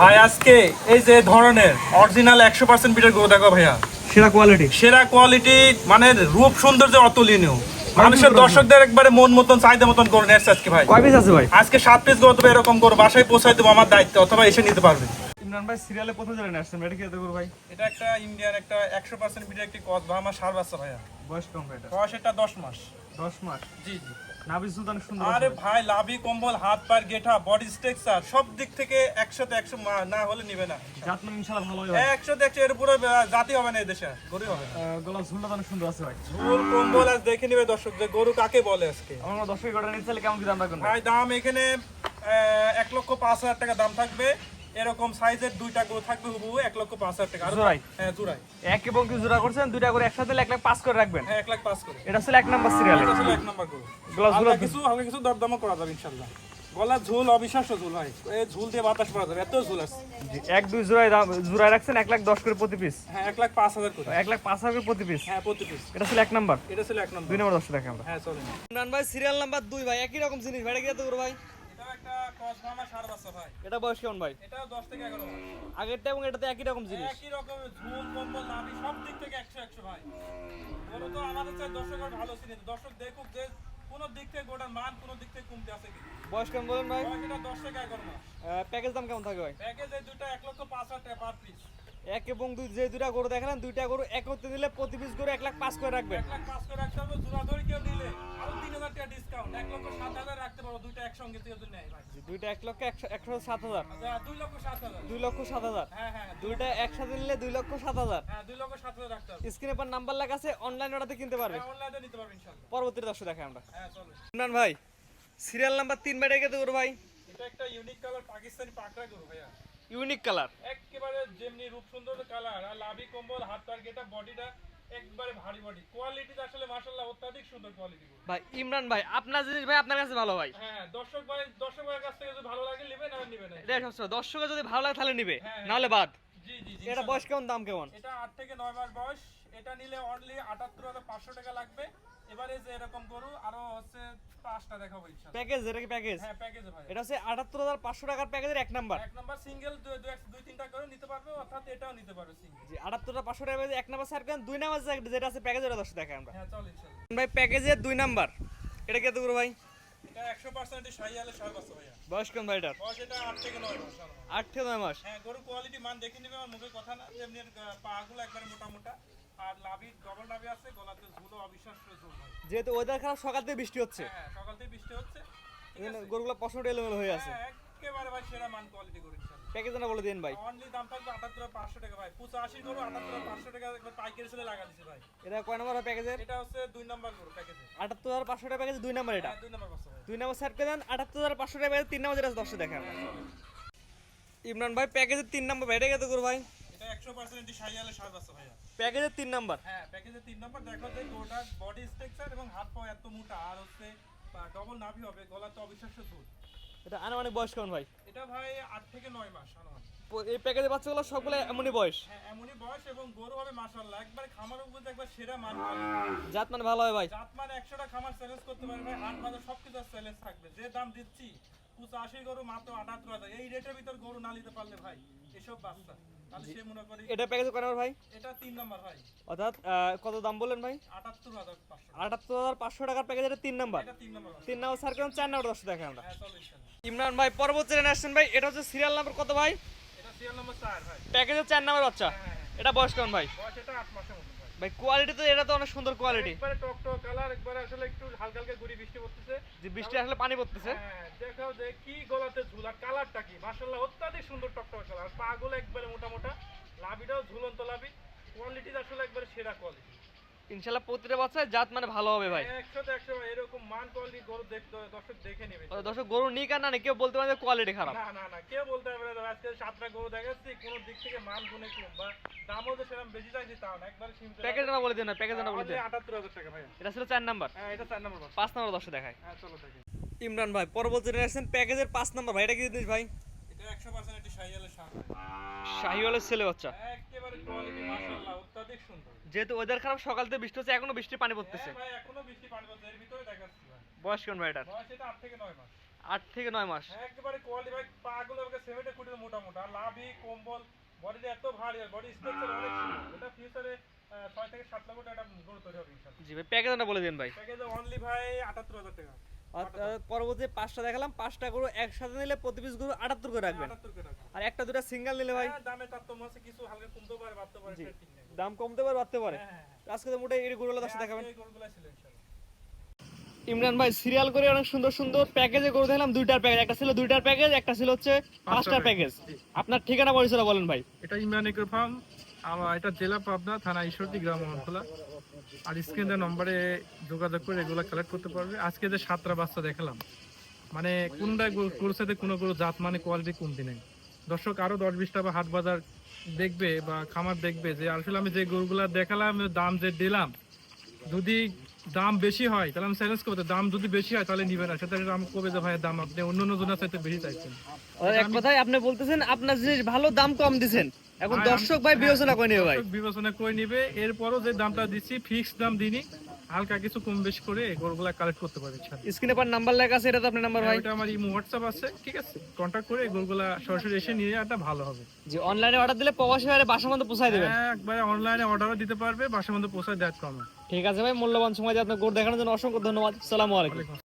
ভাই আজকে এই যে ধরনের অরিজিনাল একশো পার্সেন্ট বিটের গরু দেখো ভাইয়া। সেরা কোয়ালিটি সেরা কোয়ালিটি মানে রূপ সৌন্দর্য অতুলনীয়। মানুষের দর্শকদের একবারে মন মতন চাহিদা মতন করে নেছে আজকে ভাই। কয় পিস আছে ভাই? আজকে সাত পিস তবে এরকম করো বাসায় পৌঁছাই দেবো আমার দায়িত্ব অথবা এসে নিতে পারবে। ইমরান ভাই সিরিয়ালে প্রথম জানেন আসছেন এটা কি এত ভাই। এটা একটা ইন্ডিয়ান একটা একশো পার্সেন্ট বিটের একটি কস বা আমার সার বাচ্চা ভাইয়া। বয়স কম ভাই এটা। বয়স এটা দশ মাস। দশ মাস? জি জি। নাবি সুলতান সুন্দর আরে ভাই। লাভি কম্বল হাত পায়ের গেঠা বডি স্ট্রাকচার সব দিক থেকে একসাথে একশো না হলে নিবে না। জাত ইনশাআল্লাহ ভালো হবে একসাথে একশো এর উপরে জাতি হবে না এই দেশে গরু হবে গলা ঝুলটা অনেক সুন্দর আছে ভাই। ঝুল কম্বল আজ দেখে নিবে দর্শক যে গরু কাকে বলে আজকে। আমার দশ কেজি গোটা নিতে কেমন কি দাম রাখবেন ভাই? দাম এখানে এক লক্ষ পাঁচ হাজার টাকা দাম থাকবে। এরকম সাইজের দুইটা গরু থাকবে হুবহু এক লক্ষ পাঁচ হাজার টাকা। আর জোড়াই? হ্যাঁ জোড়াই। এক এবং কি জোড়া করছেন? দুইটা করে একসাথে এক লাখ পাস করে রাখবেন? হ্যাঁ এক লাখ পাঁচ করে। এটা ছিল এক নাম্বার সিরিয়ালে এটা ছিল এক নম্বর গরু। গ্লাসগুলো কিছু হালকা কিছু দরদামও করা যাবে ইনশাল্লাহ গলার ঝুল অবিশ্বাস্য ঝুল হয় এই ঝুল দিয়ে বাতাস করা যাবে। এত ঝুল আছে। এক দুই জোড়ায় দাম জোড়ায় রাখছেন এক লাখ দশ করে প্রতি পিস হ্যাঁ এক লাখ পাঁচ হাজার করে। এক লাখ পাঁচ হাজার করে প্রতি পিস হ্যাঁ প্রতি পিস এটা ছিল এক নাম্বার? এটা ছিল এক নম্বর। দুই নম্বর দশটা দেখে আমরা। হ্যাঁ চলেন ইমরান ভাই সিরিয়াল নাম্বার দুই ভাই। একই রকম জিনিস। ভাই এটা কি এত করে ভাই এটাও একটা ক্রস বার্মা সার বাচ্চা ভাই এটা বয়স কেমন ভাই? এটা 10 থেকে এগারো মাস। আগেরটা এবং এটাতে একই রকম জিনিস। একই রকম ঝুল কম্বল নাভি সব দিক থেকে 100 100 ভাই। বলো তো আমাদের চাই দর্শকের ভালো চিনি। দর্শক দেখুক যে কোন দিক থেকে গোটা মান কোন দিক থেকে কমতে আছে কি বয়স কেমন বলেন ভাই? এটা দশ থেকে এগারো মাস। প্যাকেজ দাম কেমন থাকে ভাই? প্যাকেজ এই দুটো 1 লক্ষ পাঁচ হাজার টাকা পার পিস এক এবং দুই যে দুটা গরু দেখালেন দুইটা গরু একত্রে দিলে প্রতি পিস গরু এক লাখ পাঁচ করে রাখবেন এক লাখ পাঁচ করে রাখতে হবে জোড়া ধরে কেউ নিলে আরও তিন হাজার টাকা ডিসকাউন্ট এক লক্ষ সাত হাজার রাখতে পারব দুইটা একসঙ্গে কেউ যদি নেয় ভাই। দুইটা এক লক্ষ একশো সাত হাজার। আচ্ছা, দুই লক্ষ সাত হাজার। দুই লক্ষ সাত হাজার। হ্যাঁ হ্যাঁ দুই- দুইটা একসাথে নিলে দুই লক্ষ সাত হাজার। হ্যাঁ দুই লক্ষ সাত হাজার রাখতে হবে। স্ক্রিনে পর নাম্বার লেখা আছে অনলাইন অর্ডারতে কিনতে পারবে। হ্যাঁ অনলাইনে নিতে পারবেন ইনশাল্লাহ পরবর্তী দর্শক দেখে আমরা। হ্যাঁ চলো। ইমরান ভাই সিরিয়াল নাম্বার তিন বাইরে গেতে গরু ভাই। এটা একটা ইউনিক কালার পাকিস্তানি পাকড়া গরু ভাইয়া। ইউনিক কালার একেবারে যেমনি রূপ সুন্দর কালার আর লাভি কম্বল হাত পার গেটা বডিটা একবারে ভারী বডি। কোয়ালিটি আসলে মাশাআল্লাহ অত্যাধিক সুন্দর কোয়ালিটি ভাই ইমরান ভাই আপনার জিনিস ভাই আপনার কাছে ভালো ভাই। হ্যাঁ দর্শক ভাই দর্শক ভাইয়ের কাছ থেকে যদি ভালো লাগে নেবেন আর নেবেন না। এটাই সবসময় দর্শকের যদি ভালো লাগে তাহলে নিবে। হ্যাঁ, নাহলে বাদ। জি জি এটা বয়স কেমন দাম কেমন? এটা আট থেকে নয় মাস বয়স। এটা নিলে অনলি আটাত্তর হাজার পাঁচশো টাকা লাগবে। এবারে যে এরকম গরু। আরও হচ্ছে পাঁচটা দেখাবো ইনশাল্লাহ প্যাকেজ এটা কি প্যাকেজ হ্যাঁ প্যাকেজে ভাই। এটা হচ্ছে আটাত্তর হাজার পাঁচশো টাকার প্যাকেজের এক নাম্বার এক নাম্বার সিঙ্গেল দুই তিনটা করে নিতে পারবে অর্থাৎ এটাও নিতে পারবে সিঙ্গেল জি আটাত্তরটা পাঁচশো টাকা এক নাম্বার করেন দুই নাম্বার যেটা আছে প্যাকেজ ওটা দশ দেখে আমরা। হ্যাঁ চল ইনশাল্লাহ ভাই প্যাকেজের দুই নাম্বার এটা কত করে ভাই? এটা একশো পার্সেন্ট শাহি সার বাচ্চা ভাইয়া। বয়স কেমন ভাই বয়স এটা আট থেকে নয় মাস আমার। থেকে নয় মাস। হ্যাঁ গরু কোয়ালিটি মান দেখে নিবে আমার মুখে কথা না যেমনি পাগুলো একবারে মোটা মোটা। আর লাভি ডবল লাভি আছে গলাতে ঝুলো অবিশ্বাস্য ঝুল ভাই। যেহেতু ওয়েদার খারাপ সকাল থেকে বৃষ্টি হচ্ছে। হ্যাঁ সকাল থেকে বৃষ্টি হচ্ছে? গরুগুলো পশম এলোমেলো হয়ে আছে। হ্যাঁ একেবারে ভাই সেরা মান কোয়ালিটি গরু প্যাকেজ না বলে দিন ভাই। অনলি দাম থাকবে আটাত্তর পাঁচশো টাকা ভাই। গরু আটাত্তর পাঁচশো টাকা একবার পাইকারি লাগা দিছে ভাই। এটা কয় নাম্বার এটা হচ্ছে দুই নাম্বার গরু প্যাকেজে। আটাত্তর হাজার পাঁচশো টাকা প্যাকেজ দুই নাম্বার এটা। হ্যাঁ দুই নাম্বার দুই নাম্বার সাইড করে দেন আটাত্তর হাজার পাঁচশো টাকা প্যাকেজ তিন নাম্বার যেটা আছে দশটা দেখেন। ইমরান ভাই প্যাকেজের তিন নম্বর কত করে ভাই। প্যাকেজের তিন নাম্বার। হ্যাঁ প্যাকেজে তিন নম্বর। দেখো যে গোটার বডি স্ট্রাকচার এবং হাত পা এত মোটা আর হচ্ছে ডবল নাভি হবে গলাতে অবিশ্বাস্য ঝুল এটা আনুমানিক বয়স কেমন ভাই? এটা ভাই আট থেকে নয় মাস এই প্যাকেজের বাচ্চাগুলো সবগুলো এমনই বয়স? হ্যাঁ এমনই বয়স এবং গরু হবে মাশাল্লাহ একবারে খামার উপর একবার সেরা মান জাত মানে ভালো হয় ভাই? জাত মানে একশোটা খামার চ্যালেঞ্জ করতে পারে ভাই। হাট বাজার সব কিছু চ্যালেঞ্জ থাকবে। যে দাম দিচ্ছি পঁচাশি গরু মাত্র আটাত্তর হাজার। এই রেটের ভিতর গরু না নিতে পারলে ভাই এসব বাচ্চা। এটা প্যাকেজ কয় ভাই? এটা তিন নাম্বার ভাই। অর্থাৎ কত দাম বললেন ভাই? আটাত্তর হাজার পাঁচশো টাকার প্যাকেজ এটা তিন নাম্বার। তিন নম্বর। স্যার কেমন চার নাম্বার দশ দেখেন আমরা। হ্যাঁ ইমরান ভাই পরবর্তী আসছেন ভাই এটা হচ্ছে সিরিয়াল নাম্বার কত ভাই? প্যাকেজের চার নাম্বার বাচ্চা। হ্যাঁ এটা বয়স কেমন ভাই? বয়স এটা আট মাসের মতো ভাই কোয়ালিটি তো এটা তো অনেক সুন্দর কোয়ালিটি একবারে টক টক কালার একবারে আসলে একটু হালকা হালকা গুড়ি বৃষ্টি পড়তেছে। যে বৃষ্টি আসলে পানি পড়তেছে। হ্যাঁ দেখাও যে কি গলাতে ঝুলা কালারটা কি? মাশাআল্লাহ অত্যাধিক সুন্দর টক টক কালার পাগুলো একবারে মোটা মোটা লাভিটাও ঝুলন্ত লাভি। কোয়ালিটি আসলে একবারে সেরা কোয়ালিটি ইনশাল্লাহ প্রতিটা বাচ্চা জাত মানে ভালো হবে ভাই। ভাই, এরকম মান কোয়ালিটি গরু দেখ দর্শক দেখে নেবে। দর্শক গরু নিক আর না কেউ বলতে পারে কোয়ালিটি খারাপ। না না না কেউ বলতে পারবে না আজকে সাতটা গরু দেখাচ্ছি কোন দিক থেকে মান গুণে কম বা দামও যে সেরকম বেশি চাইছি তাও না একবারে সীমিত প্যাকেজ না বলে দিন না প্যাকেজ না বলে দিন আটাত্তর হাজার টাকা ভাইয়া। এটা ছিল চার নাম্বার। হ্যাঁ এটা চার নম্বর বাস পাঁচ নাম্বার দশটা দেখায়। হ্যাঁ চলো দেখি। ইমরান ভাই পরবর্তী জেনারেশন প্যাকেজের পাঁচ নাম্বার ভাই এটা কি দিস ভাই? এটা একশো পার্সেন্ট একটি শাহিয়ালের সার শাহিওয়ালের ছেলে বাচ্চা। একেবারে কোয়ালিটি মাশাআল্লাহ যেহেতু ওয়েদার খারাপ সকাল থেকে বৃষ্টি হচ্ছে এখনও বৃষ্টির পানি পড়তেছে। হ্যাঁ ভাই এখনও বৃষ্টি পানি পড়ছে এর ভিতরে দেখাচ্ছি ভাই। বয়স ভাই এটার? বয়স এটা আট থেকে নয় মাস। আট থেকে নয় মাস। একেবারে কোয়ালিটি ভাই কুটি মোটা মোটা আর লাভি কম্বল বডিটা এত ভারী আর বডি স্ট্রাকচার অনেক সুন্দর। এটা ফিউচারে ছয় থেকে সাত লক্ষ টাকা গরু তৈরি হবে ইনশাল্লাহ। জি ভাই প্যাকেজটা বলে দিন ভাই। প্যাকেজে অনলি ভাই আটাত্তর হাজার টাকা। পরবর্তী পাঁচটা দেখালাম। পাঁচটা গরু একসাথে নিলে প্রতি পিস গরু আটাত্তর করে রাখবেন। আর একটা দুটা সিঙ্গেল নিলে ভাই। হ্যাঁ, দামে তারতম্য আছে কিছু হালকা কমতে পারে বাড়তে পারে দাম কমতে পারে বাড়তে পারে। হ্যাঁ, হ্যাঁ, হ্যাঁ। আজকে তো মোটে এই গরুগুলো দশটা দেখাবেন। ইমরান ভাই সিরিয়াল করে অনেক সুন্দর সুন্দর প্যাকেজে করে দেখলাম দুইটার প্যাকেজ একটা ছিল দুইটার প্যাকেজ একটা ছিল হচ্ছে পাঁচটার প্যাকেজ। আপনার ঠিকানা পরিচয় বলেন ভাই। এটা ইমরান এগ্রো ফার্ম আমার এটা জেলা পাবনা থানা ঈশ্বরদী গ্রাম অঞ্চলা। আর স্ক্রিনের নম্বরে যোগাযোগ করে এগুলো কালেক্ট করতে পারবে। আজকে যে সাতটা বাচ্চা দেখালাম মানে কোনটা গরু- গরুর সাথে কোনো গরু জাত মানে কোয়ালিটি কমতি নেই। দর্শক আরও দশ বিশটা বা হাট বাজার দেখবে বা খামার দেখবে যে আসলে আমি যে গরুগুলা দেখালাম দাম যে দিলাম যদি দাম বেশি হয় তাহলে আমি চ্যালেঞ্জ করব দাম যদি বেশি হয় তাহলে নিবে না। সেটা আমি কবে যে ভাইয়ের দাম আপনি অন্য অন্য জনের চাইতে বেশি চাইছেন। এক কথায় আপনি বলতেছেন আপনার জিনিস ভালো দাম কম দিছেন এখন দর্শক ভাই বিবেচনা করে নেবে ভাই। বিবেচনা করে নিবে এরপরও যে দামটা দিচ্ছি ফিক্স দাম দিনি হালকা কিছু কম বেশি করে গরুগুলা কালেক্ট করতে স্ক্রিনে পার নাম্বার লেখা আছে এটা তো আপনার নাম্বার ভাই। এটা আমার ইমো হোয়াটসঅ্যাপ আছে ঠিক আছে? কন্ট্যাক্ট করে গরুগুলা সরাসরি এসে নিয়ে যাওয়াটা ভালো হবে। যে অনলাইনে অর্ডার দিলে প্রবাসী ভাইয়ের বাসা মধ্যে পৌঁছায় দেবেন একবারে অনলাইনে অর্ডারও দিতে পারবে বাসার মধ্যে পৌঁছায় দেওয়ার কমে ঠিক আছে ভাই মূল্যবান সময় দিয়ে আপনার গরু দেখানোর জন্য অসংখ্য ধন্যবাদ। সালামু আলাইকুম।